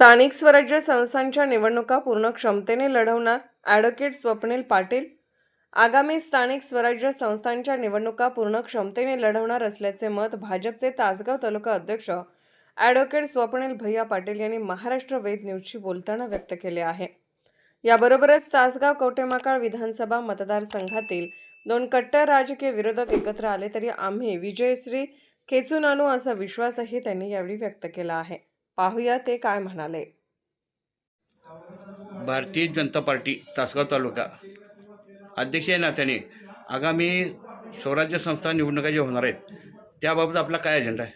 स्थानिक स्वराज्य संस्थांच्या निवडणुका पूर्ण क्षमतेने लढवणार ॲडव्होकेट स्वप्नील पाटील. आगामी स्थानिक स्वराज्य संस्थांच्या निवडणुका पूर्ण क्षमतेने लढवणार असल्याचे मत भाजपचे तासगाव तालुका अध्यक्ष ॲडव्होकेट स्वप्नील भैया पाटील यांनी महाराष्ट्र वेद न्यूजशी बोलताना व्यक्त केले आहे. याबरोबरच तासगाव कवटेमाकाळ विधानसभा मतदारसंघातील दोन कट्टर राजकीय विरोधक एकत्र आले तरी आम्ही विजयश्री खेचून आणू असा विश्वासही त्यांनी यावेळी व्यक्त केला आहे. पाहूया ते काय म्हणाले. भारतीय जनता पार्टी तासगाव तालुका. अध्यक्ष या नात्याने आगामी स्वराज्य संस्था निवडणुका ज्या होणार आहेत त्याबाबत आपला काय अजेंडा आहे?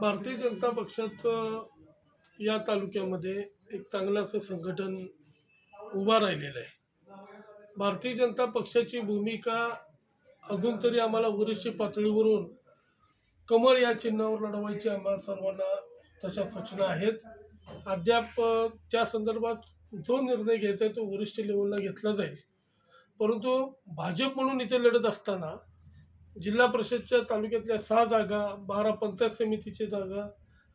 भारतीय जनता पक्षाचं या तालुक्यामध्ये एक चांगलं असं संघटन उभा राहिलेलं आहे. भारतीय जनता पक्षाची भूमिका अजून तरी आम्हाला वरिष्ठ पातळीवरून कमळ या चिन्हावर लढवायची आम्हाला सर्वांना तशा सूचना आहेत. अद्याप त्या संदर्भात जो निर्णय घ्यायचा आहे तो वरिष्ठ लेवलला घेतला जाईल परंतु भाजप म्हणून इथे लढत असताना जिल्हा परिषदच्या तालुक्यातल्या सहा जागा बारा पंचायत समितीच्या जागा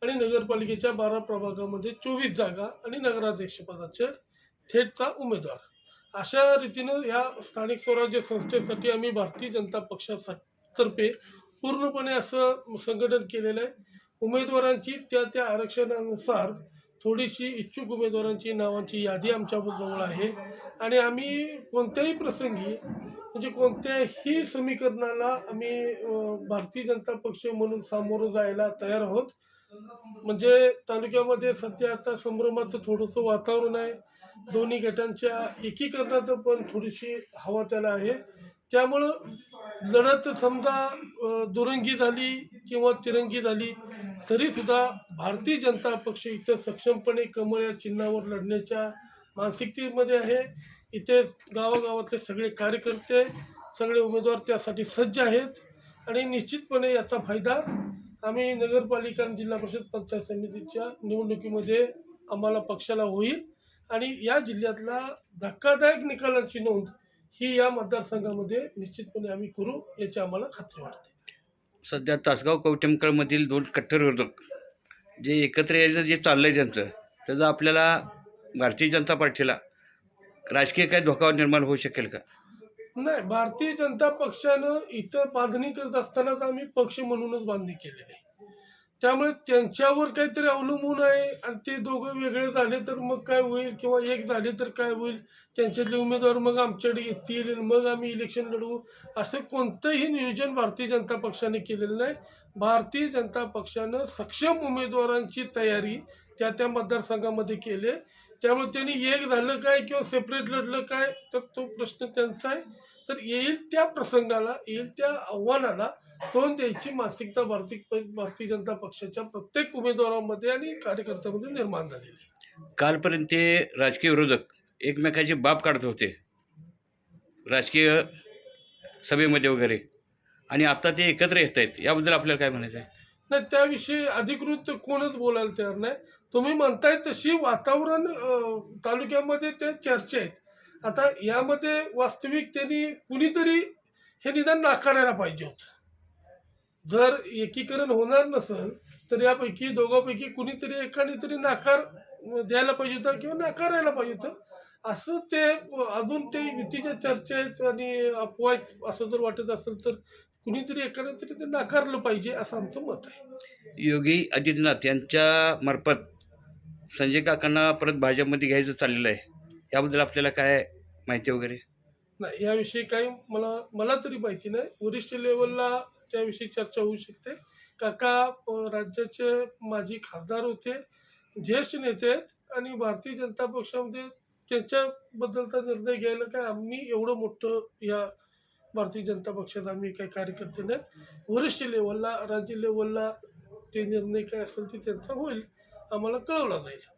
आणि नगरपालिकेच्या बारा प्रभागामध्ये चोवीस जागा आणि नगराध्यक्षपदाचे थेटचा उमेदवार. अशा रीतीनं या स्थानिक स्वराज्य संस्थेसाठी आम्ही भारतीय जनता पक्षातर्फे पूर्णपणे असं संघटन केलेलं आहे. उमेदवारांची त्या त्या आरक्षणानुसार थोडीशी इच्छुक उमेदवारांची नावांची यादी आमच्याजवळ आहे. आणि आम्ही कोणत्याही प्रसंगी म्हणजे कोणत्याही समीकरणाला आम्ही भारतीय जनता पक्ष म्हणून सामोरं जायला तयार आहोत. म्हणजे तालुक्यामध्ये सध्या आता संभ्रमाचं थोडंसं वातावरण आहे. दोन्ही गटांच्या एकीकरणाचं पण थोडीशी हवा त्याला आहे. त्यामुळं लढत समजा दुरंगी झाली किंवा तिरंगी झाली तरी सुद्धा भारतीय जनता पक्ष इथं सक्षमपणे कमळ या चिन्हावर लढण्याच्या मानसिकतेमध्ये आहे. इथे गावागावातले सगळे कार्यकर्ते सगळे उमेदवार त्यासाठी सज्ज आहेत. आणि निश्चितपणे याचा फायदा आम्ही नगरपालिका आणि जिल्हा परिषद पंचायत समितीच्या निवडणुकीमध्ये आम्हाला पक्षाला होईल. आणि या जिल्ह्यातला धक्कादायक निकालाची नोंद ही या मतदारसंघामध्ये निश्चितपणे आम्ही करू याची आम्हाला खात्री वाटते. सध्या तासगाव कवटेमकळमधील दोन कट्टर विरोधक जे एकत्र यायचं जे चाललं आहे त्यांचं त्याचा आपल्याला भारतीय जनता पार्टीला राजकीय काय धोका निर्माण होऊ शकेल का? नाही भारतीय जनता पक्षानं इथं बांधणी करत असतानाच आम्ही पक्ष म्हणूनच बांधणी केलेली आहे. त्यामुळे त्यांच्यावर काहीतरी अवलंबून आहे आणि ते दोघं वेगळे झाले तर मग काय होईल? किंवा एक झाले तर काय होईल? त्यांच्यातले उमेदवार मग आमच्याकडे येतील आणि मग आम्ही इलेक्शन लढवू? असं कोणतंही नियोजन भारतीय जनता पक्षाने केलेलं नाही. भारतीय जनता पक्षानं सक्षम उमेदवारांची तयारी त्या त्या मतदारसंघामध्ये केली आहे. त्यामुळे त्यांनी एक झालं काय किंवा सेपरेट लढलं काय तर तो प्रश्न त्यांचा आहे. तर येईल त्या प्रसंगाला येईल त्या आव्हानाला तोंड द्यायची मानसिकता भारतीय भारतीय जनता पक्षाच्या प्रत्येक उमेदवारामध्ये आणि कार्यकर्त्यामध्ये निर्माण झालेली कालपर्यंत ते राजकीय विरोधक एकमेकाचे बाप काढत होते. राजकीय सभेमध्ये वगैरे. आणि आता ते एकत्र येत आहेत याबद्दल आपल्याला काय म्हणायचं आहे? त्याविषयी अधिकृत कोणच बोलायला तयार नाही. तुम्ही म्हणताय तशी वातावरण तालुक्यामध्ये ते चर्चा आहेत. आता यामध्ये वास्तविक त्यांनी कुणीतरी हे निदान नाकारायला पाहिजे होतं. जर एकीकरण होणार नसेल तर यापैकी दोघांपैकी कुणीतरी एकाने तरी नाकार द्यायला पाहिजे होता किंवा नाकारायला पाहिजे होतं. असं ते अजून ते युतीच्या चर्चा आहेत आणि अपवायत असं जर वाटत असेल तर कुणीतरी एकाने तरी ते नाकारलं पाहिजे असं आमचं मत आहे. योगी आदित्यनाथ यांच्या मार्फत संजय काकांना परत भाजपमध्ये घ्यायचं चाललेलं आहे. याबद्दल आपल्याला काय माहिती वगैरे? नाही याविषयी काही मला मला तरी माहिती नाही. वरिष्ठ लेवलला त्याविषयी चर्चा होऊ शकते. काका राज्याचे माजी खासदार होते ज्येष्ठ नेते आहेत आणि भारतीय जनता पक्षामध्ये त्यांच्याबद्दलचा निर्णय घ्यायला काय आम्ही एवढं मोठं या भारतीय जनता पक्षात आम्ही काही कार्यकर्ते नाहीत. वरिष्ठ लेवलला राज्य लेवलला ते निर्णय काय असेल ते त्यांचा होईल. आम्हाला कळवला जाईल.